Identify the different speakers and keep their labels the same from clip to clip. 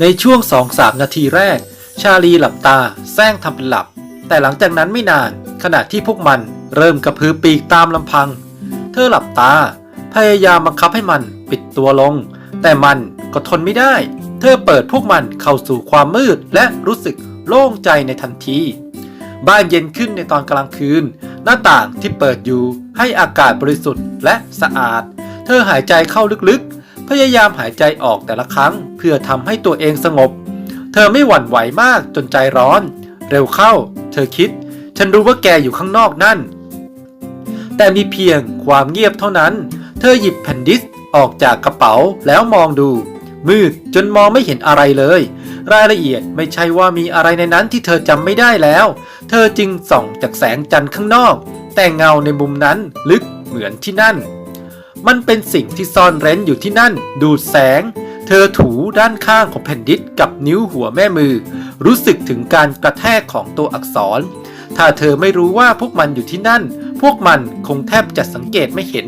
Speaker 1: ในช่วง 2-3 นาทีแรก ชาลีหลับตาแซงทำเป็นหลับ แต่หลังจากนั้นไม่นาน ขณะที่พวกมันเริ่มกระพือปีกตามลำพัง เธอหลับตา พยายามบังคับให้มันปิดตัวลง แต่มันก็ทนไม่ได้ เธอเปิดพวกมันเข้าสู่ความมืดและรู้สึกโล่งใจในทันที บ้านเย็นขึ้นในตอนกลางคืน หน้าต่างที่เปิดอยู่ให้อากาศบริสุทธิ์และสะอาด เธอหายใจเข้าลึกๆ พยายามหายใจออกแต่ละครั้งเพื่อทำให้ตัวเองสงบ เธอไม่หวั่นไหวมากจนใจร้อน เร็วเข้า เธอคิด ฉันรู้ว่าแกอยู่ข้างนอกนั่น แต่มีเพียงความเงียบเท่านั้น เธอหยิบแผ่นดิสออกจากกระเป๋าแล้วมองดู มืดจนมองไม่เห็นอะไรเลย รายละเอียดไม่ใช่ว่ามีอะไรในนั้นที่เธอจำไม่ได้แล้ว เธอจึงส่องจากแสงจันทร์ข้างนอก แต่เงาในมุมนั้นลึกเหมือนที่นั่น มันเป็นสิ่งที่ซ่อนเร้นอยู่ที่นั่น ดูดแสง เธอถูด้านข้างของแผ่นดิสกับนิ้วหัวแม่มือ รู้สึกถึงการกระแทกของตัวอักษร ถ้าเธอไม่รู้ว่าพวกมันอยู่ที่นั่น พวกมันคงแทบจะสังเกตไม่เห็น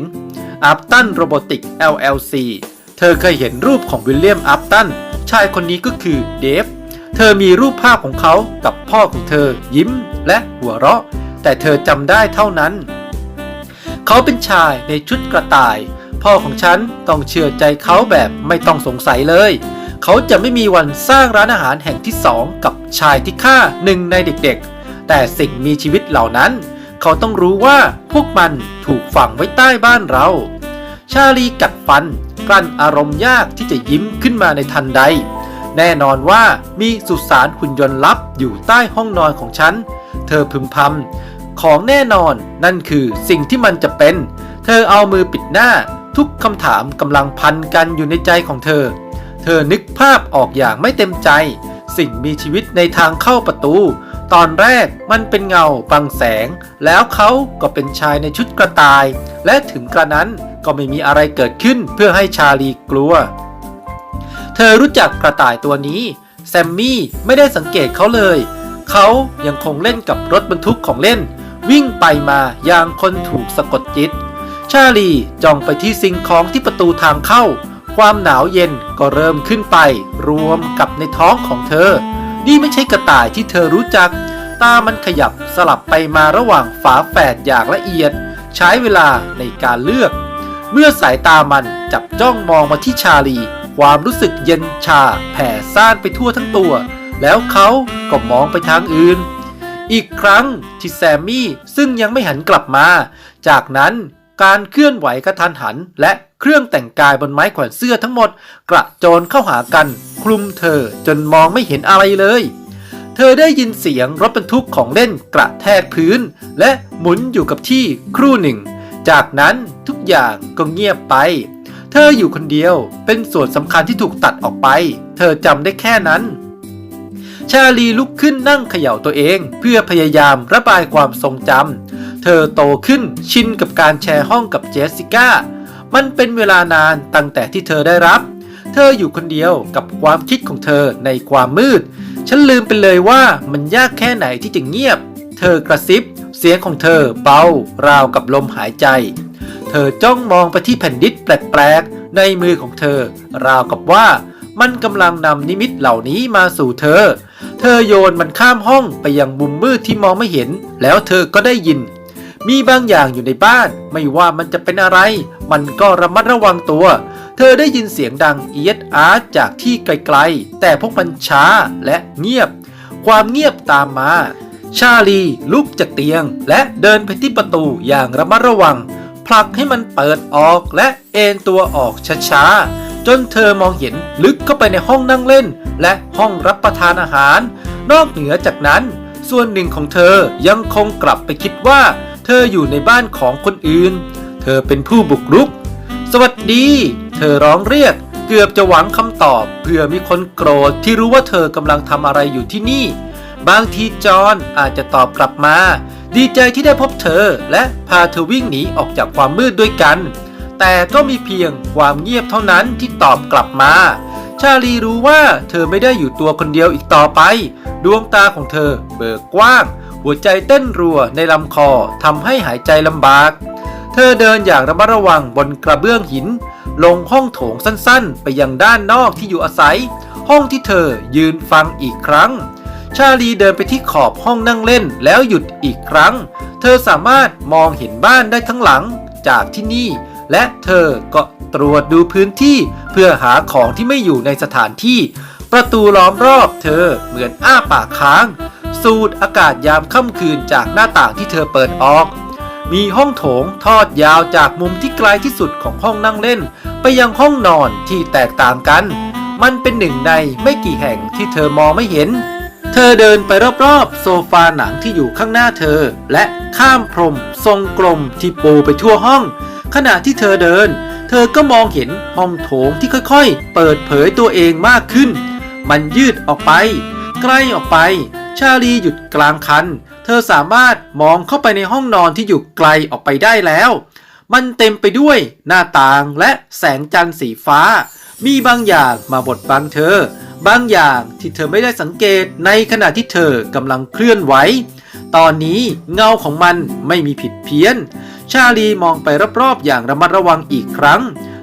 Speaker 1: อัพตันโรบอติก LLC เธอเคยเห็นรูปของวิลเลียมอัพตันชายคนนี้ก็คือเดฟ เธอมีรูปภาพของเขากับพ่อของเธอยิ้มและหัวเราะ แต่เธอจำได้เท่านั้น เขาเป็นชายในชุดกระต่าย พ่อของฉันต้องเชื่อใจเขาแบบไม่ต้องสงสัยเลย เขาจะไม่มีวันสร้างร้านอาหารแห่งที่สองกับชายที่ฆ่าหนึ่งในเด็กๆ แต่สิ่งมีชีวิตเหล่านั้น เขาต้องรู้ว่าพวกมันถูกฝังไว้ใต้บ้านเรา ชาลีกัดฟัน กลั้นอารมณ์ยากที่จะยิ้มขึ้นมาในทันใด แน่นอนว่ามีสุสานหุ่นยนต์ลับอยู่ใต้ห้องนอนของฉัน เธอพึมพำ ของแน่นอน นั่นคือสิ่งที่มันจะเป็น เธอเอามือปิดหน้า ทุกคำถามกำลังพันกันอยู่ในใจของเธอ เธอนึกภาพออกอย่างไม่เต็มใจ สิ่งมีชีวิตในทางเข้าประตู ตอนแรกมันเป็นเงาบังแสง แล้วเขาก็เป็นชายในชุดกระต่าย และถึงกระนั้นก็ไม่มีอะไรเกิดขึ้นเพื่อให้ชาลีกลัว เธอรู้จักกระต่ายตัวนี้แซมมี่ไม่ได้สังเกตเขาเลย เขายังคงเล่นกับรถบรรทุกของเล่น วิ่งไปมาอย่างคนถูกสะกดจิต ชาลีจ้องไปที่สิ่งของที่ประตูทางเข้า ความหนาวเย็นก็เริ่มขึ้นไป รวมกับในท้องของเธอ นี่ไม่ใช่กระต่ายที่เธอรู้จัก ตามันขยับสลับไปมาระหว่างฝาแฝดอย่างละเอียด ใช้เวลาในการเลือก เมื่อสายตามันจับจ้องมองมาที่ชาลี ความรู้สึกเย็นชาแผ่ซ่านไปทั่วทั้งตัว แล้วเขาก็มองไปทางอื่น อีกครั้งที่แซมมี่ซึ่งยังไม่หันกลับมา จากนั้นการเคลื่อนไหวกระทันหัน และเครื่องแต่งกายบนไม้แขวนเสื้อทั้งหมด กระโจนเข้าหากัน คลุมเธอจนมองไม่เห็นอะไรเลย เธอได้ยินเสียงรถบรรทุกของเล่นกระแทกพื้น และหมุนอยู่กับที่ครู่หนึ่ง จากนั้นทุกอย่างก็เงียบไป เธออยู่คนเดียวเป็นส่วนสำคัญที่ถูกตัดออกไป เธอจำได้แค่นั้น ชาลีลุกขึ้นนั่งเขย่าตัวเอง เพื่อพยายามระบายความทรงจำ เธอโตขึ้นชินกับการแชร์ห้องกับเจสสิก้า มันเป็นเวลานานตั้งแต่ที่เธอได้รับ เธออยู่คนเดียวกับความคิดของเธอในความมืด ฉันลืมไปเลยว่ามันยากแค่ไหนที่จะเงียบ เธอกระซิบ เสียงของเธอเบาราวกับลมหายใจ เธอจ้องมองไปที่แผ่นดิสแปลกๆในมือของเธอ ราวกับว่ามันกำลังนำนิมิตเหล่านี้มาสู่เธอ เธอโยนมันข้ามห้องไปยังมุมมืดที่มองไม่เห็น แล้วเธอก็ได้ยิน มีบางอย่างอยู่ในบ้าน ไม่ว่ามันจะเป็นอะไร มันก็ระมัดระวังตัว เธอได้ยินเสียงดังเอียดอาร์จากที่ไกลๆ แต่พวกมันช้าและเงียบ ความเงียบตามมา ชาลีลุกจากเตียง และเดินไปที่ประตูอย่างระมัดระวังผลักให้มันเปิดออกและเอนตัวออกช้าๆ จนเธอมองเห็นลึกเข้าไปในห้องนั่งเล่น และห้องรับประทานอาหาร นอกเหนือจากนั้น ส่วนหนึ่งของเธอยังคงกลับไปคิดว่า เธออยู่ในบ้านของคนอื่น เธอเป็นผู้บุกรุก สวัสดี เธอร้องเรียกเกือบจะหวังคำตอบเพื่อมีคนโกรธที่รู้ว่าเธอกำลังทำอะไรอยู่ที่นี่ บางทีจอห์นอาจจะตอบกลับมา ดีใจที่ได้พบเธอและพาเธอวิ่งหนีออกจากความมืดด้วยกัน แต่ก็มีเพียงความเงียบเท่านั้นที่ตอบกลับมา ชาลีรู้ว่าเธอไม่ได้อยู่ตัวคนเดียวอีกต่อไป ดวงตาของเธอเบิกกว้าง หัวใจเต้นรัวในลำคอทำให้หายใจลำบาก เธอเดินอย่างระมัดระวังบนกระเบื้องหิน ลงห้องโถงสั้นๆ ไปยังด้านนอกที่อยู่อาศัย ห้องที่เธอยืนฟังอีกครั้งชาลีเดินไปที่ขอบห้องนั่งเล่นแล้วหยุดอีกครั้ง เธอสามารถมองเห็นบ้านได้ทั้งหลัง จากที่นี่ และเธอก็ตรวจดูพื้นที่เพื่อหาของที่ไม่อยู่ในสถานที่ ประตูล้อมรอบเธอเหมือนอ้าปากค้าง สูดอากาศยามค่ำคืนจากหน้าต่างที่เธอเปิดออก มีห้องโถงทอดยาวจากมุมที่ไกลที่สุดของห้องนั่งเล่น ไปยังห้องนอนที่แตกต่างกัน มันเป็นหนึ่งในไม่กี่แห่งที่เธอมองไม่เห็นเธอเดินไปรอบๆ โซฟาหนังที่อยู่ข้างหน้าเธอ และข้ามพรม ทรงกลมที่ปูไปทั่วห้อง ขณะที่เธอเดิน เธอก็มองเห็นห้องโถงที่ค่อยๆ เปิดเผยตัวเองมากขึ้น มันยืดออกไป ใกล้ออกไป ชาลีหยุดกลางคัน เธอสามารถมองเข้าไปในห้องนอนที่อยู่ไกลออกไปได้แล้ว มันเต็มไปด้วยหน้าต่างและแสงจันทร์สีฟ้า มีบางอย่างมาบดบังเธอ บางอย่างที่เธอไม่ได้สังเกตในขณะที่เธอกำลังเคลื่อนไหวตอนนี้เงาของมันไม่มีผิดเพี้ยน ชาลีมองไปรอบๆอย่างระมัดระวังอีกครั้ง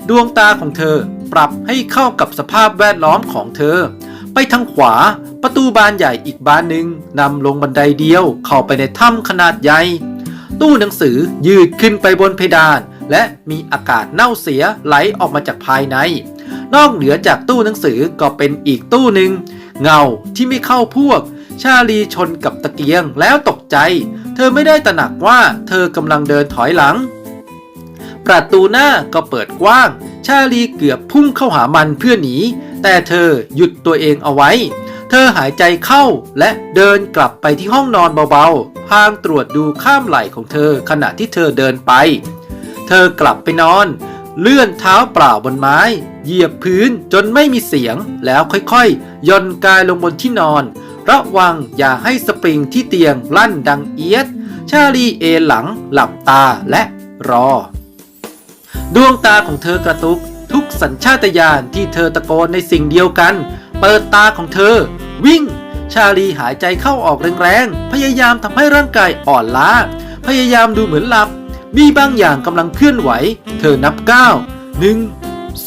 Speaker 1: ดวงตาของเธอปรับให้เข้ากับสภาพแวดล้อมของเธอ ไปทางขวา ประตูบานใหญ่อีกบานหนึ่งนำลงบันไดเดียวเข้าไปในถ้ำขนาดใหญ่ ตู้หนังสือยืดขึ้นไปบนเพดาน และมีอากาศเน่าเสียไหลออกมาจากภายใน นอกเหนือจากตู้หนังสือก็เป็นอีกตู้หนึ่งเงาที่ไม่เข้าพวก ชาลีชนกับตะเกียงแล้วตกใจ เธอไม่ได้ตระหนักว่าเธอกำลังเดินถอยหลัง ประตูหน้าก็เปิดกว้าง ชาลีเกือบพุ่งเข้าหามันเพื่อหนี แต่เธอหยุดตัวเองเอาไว้ เธอหายใจเข้าและเดินกลับไปที่ห้องนอนเบาๆ พางตรวจดูข้ามไหล่ของเธอขณะที่เธอเดินไป เธอกลับไปนอน เลื่อนเท้าเปล่าบนไม้ เหยียบพื้นจนไม่มีเสียงแล้วค่อยๆย่อนกายลงบนที่นอน ระวังอย่าให้สปริงที่เตียงลั่นดังเอียด ชาลีเอหลังหลับตาและรอ ดวงตาของเธอกระตุก ทุกสัญชาตญาณที่เธอตะโกนในสิ่งเดียวกัน เปิดตาของเธอ วิ่ง ชาลีหายใจเข้าออกแรงๆ พยายามทำให้ร่างกายอ่อนล้า พยายามดูเหมือนหลับ มีบางอย่างกำลังเคลื่อนไหว เธอนับก้าวหนึ่ง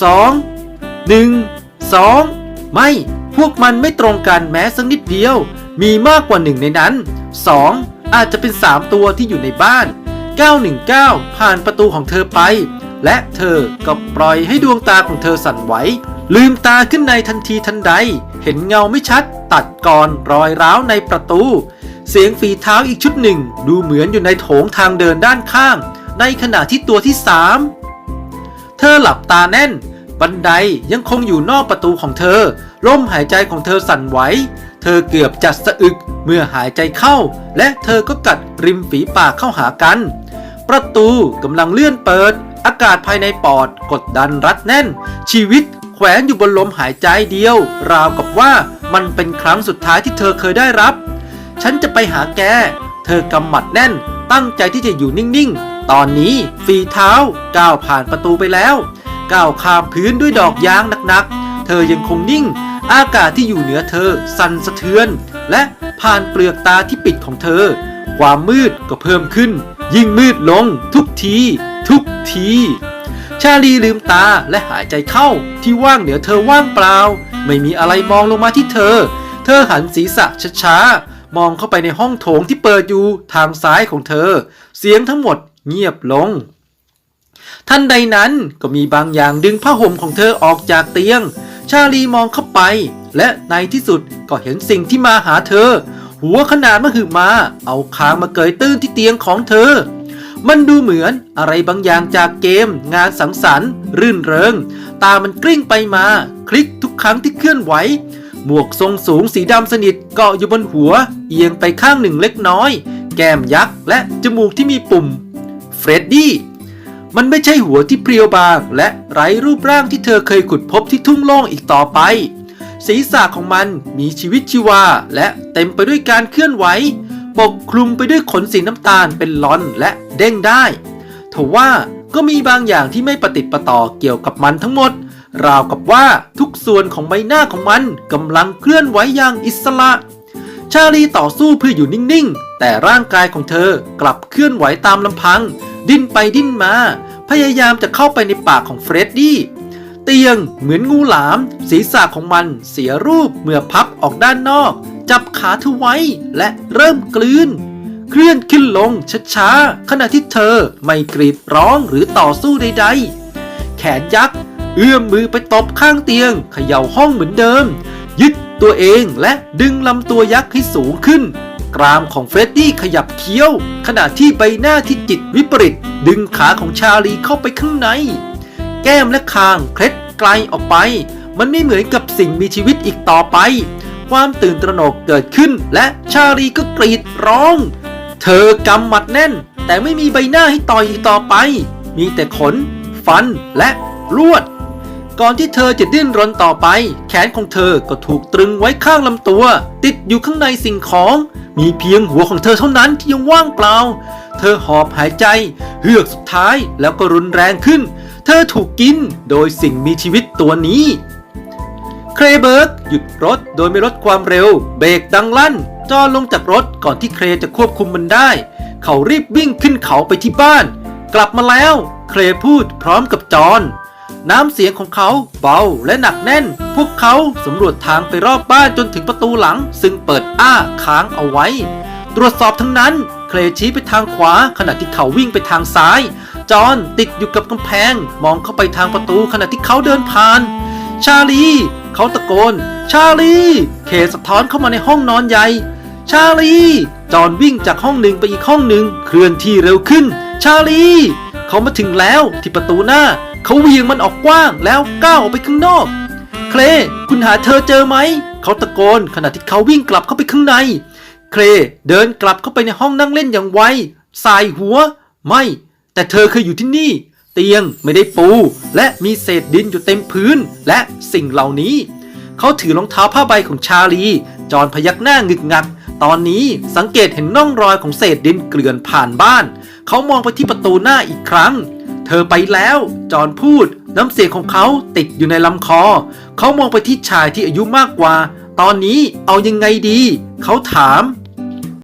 Speaker 1: สองหนึ่งสองไม่ พวกมันไม่ตรงกันแม้สักนิดเดียว มีมากกว่าหนึ่งในนั้นสองอาจจะเป็นสามตัวที่อยู่ในบ้าน 919 ผ่านประตูของเธอไป และเธอก็ปล่อยให้ดวงตาของเธอสั่นไหว ลืมตาขึ้นในทันทีทันใด เห็นเงาไม่ชัด ตัดก่อนรอยร้าวในประตู เสียงฝีเท้าอีกชุดหนึ่ง ดูเหมือนอยู่ในโถงทางเดินด้านข้าง ในขณะที่ตัวที่สามเธอหลับตาแน่น บันไดยังคงอยู่นอกประตูของเธอ ลมหายใจของเธอสั่นไหว เธอเกือบจัดสะอึกเมื่อหายใจเข้า และเธอก็กัดริมฝีปากเข้าหากัน ประตูกำลังเลื่อนเปิด อากาศภายในปอดกดดันรัดแน่น ชีวิตแขวนอยู่บนลมหายใจเดียว ราวกับว่ามันเป็นครั้งสุดท้ายที่เธอเคยได้รับ ฉันจะไปหาแก เธอกำหมัดแน่น ตั้งใจที่จะอยู่นิ่งๆ ตอนนี้ฝีเท้าก้าวผ่านประตูไปแล้ว ก้าวข้ามพื้นด้วยดอกยางหนักๆ เธอยังคงนิ่ง อากาศที่อยู่เหนือเธอ สั่นสะเทือน และผ่านเปลือกตาที่ปิดของเธอ ความมืดก็เพิ่มขึ้น ยิ่งมืดลง ทุกที ทุกที ชาลีลืมตาและหายใจเข้าที่ว่างเหนือเธอว่างเปล่า ไม่มีอะไรมองลงมาที่เธอ เธอหันศีรษะช้าๆมองเข้าไปในห้องโถงที่เปิดอยู่ทางซ้ายของเธอ เสียงทั้งหมดเงียบลงทันใดนั้นก็มีบางอย่างดึงผ้าห่มของเธอออกจากเตียง ชาลีมองเข้าไป และในที่สุดก็เห็นสิ่งที่มาหาเธอ หัวขนาดมหึมา เอาคางมาเกยตื้นที่เตียงของเธอ มันดูเหมือนอะไรบางอย่างจากเกม งานสังสรรค์ รื่นเริง ตามันกลิ้งไปมา คลิกทุกครั้งที่เคลื่อนไหว หมวกทรงสูงสีดำสนิทเกาะอยู่บนหัว เอียงไปข้างหนึ่งเล็กน้อย แก้มยักษ์และจมูกที่มีปุ่มเฟรดดี้ มันไม่ใช่หัวที่เพรียวบาง และไร้รูปร่างที่เธอเคยขุดพบที่ทุ่งโล่งอีกต่อไป ศีรษะของมันมีชีวิตชีวา และเต็มไปด้วยการเคลื่อนไหว ปกคลุมไปด้วยขนสีน้ำตาลเป็นลอนและเด้งได้ทว่าก็มีบางอย่างที่ไม่ประติประต่อเกี่ยวกับมันทั้งหมด ราวกับว่าทุกส่วนของใบหน้าของมันกำลังเคลื่อนไหวอย่างอิสระ ชาลีต่อสู้เพื่ออยู่นิ่ง ๆ แต่ร่างกายของเธอกลับเคลื่อนไหวตามลำพัง ดิ้นไปดิ้นมา พยายามจะเข้าไปในปากของเฟรดดี้ เตียงเหมือนงูหลาม ศีรษะของมันเสียรูปเมื่อพับออกด้านนอก จับขาเธอไว้และเริ่มกลืน เคลื่อนขึ้นลงช้าๆขณะที่เธอไม่กรีดร้องหรือต่อสู้ใดๆ แขนยักษ์เอื้อมมือไปตบข้างเตียงเขย่าห้องเหมือนเดิม ยึดตัวเองและดึงลำตัวยักษ์ให้สูงขึ้น กรามของเฟรดดี้ขยับเคี้ยว ขณะที่ใบหน้าที่จิตวิปริต ดึงขาของชาลีเข้าไปข้างใน แก้มและคางเคล็ดไกลออกไป มันไม่เหมือนกับสิ่งมีชีวิตอีกต่อไป ความตื่นตระหนกเกิดขึ้น และชาลีก็กรีดร้อง เธอกำหมัดแน่น แต่ไม่มีใบหน้าให้ต่อยอีกต่อไป มีแต่ขน ฟันและลวด ก่อนที่เธอจะดิ้นรนต่อไป แขนของเธอก็ถูกตรึงไว้ข้างลำตัว ติดอยู่ข้างในสิ่งของ มีเพียงหัวของเธอเท่านั้นที่ยังว่างเปล่า เธอหอบหายใจ เฮือกสุดท้ายแล้วก็รุนแรงขึ้น เธอถูกกินโดยสิ่งมีชีวิตตัวนี้ เครเบิร์กหยุดรถโดยไม่ลดความเร็ว เบรกดังลั่นจอลงจากรถก่อนที่เครจะควบคุมมันได้ เขารีบวิ่งขึ้นเขาไปที่บ้าน กลับมาแล้ว เครพูดพร้อมกับจอน น้ำเสียงของเขาเบาและหนักแน่น พวกเขาสำรวจทางไปรอบบ้านจนถึงประตูหลัง ซึ่งเปิดอ้าค้างเอาไว้ ตรวจสอบทั้งนั้น เคลชี้ไปทางขวาขณะที่เขาวิ่งไปทางซ้าย จอห์นติดอยู่กับกำแพง มองเข้าไปทางประตูขณะที่เขาเดินผ่าน ชาลี เขาตะโกน ชาลี เคสะท้อนเข้ามาในห้องนอนใหญ่ ชาลี จอห์นวิ่งจากห้องหนึ่งไปอีกห้องหนึ่งเคลื่อนที่เร็วขึ้น ชาลี เขามาถึงแล้วที่ประตูหน้า เขาเหวียงมันออกกว้างแล้วก้าวออกไปข้างนอก เคลคุณหาเธอเจอไหม เขาตะโกนขณะที่เขาวิ่งกลับเข้าไปข้างใน เคลเดินกลับเข้าไปในห้องนั่งเล่นอย่างไวสายหัว ไม่ แต่เธอเคยอยู่ที่นี่ เตียงไม่ได้ปู และมีเศษดินอยู่เต็มพื้น และสิ่งเหล่านี้ เขาถือรองเท้าผ้าใบของชาลี จอนพยักหน้างึกงักตอนนี้สังเกตเห็นน่องรอยของเศษดินเกลื่อนผ่านบ้าน เขามองไปที่ประตูหน้าอีกครั้ง เธอไปแล้ว จอนพูด น้ำเสียงของเขาติดอยู่ในลำคอ เขามองไปที่ชายที่อายุมากกว่า ตอนนี้เอายังไงดี เขาถาม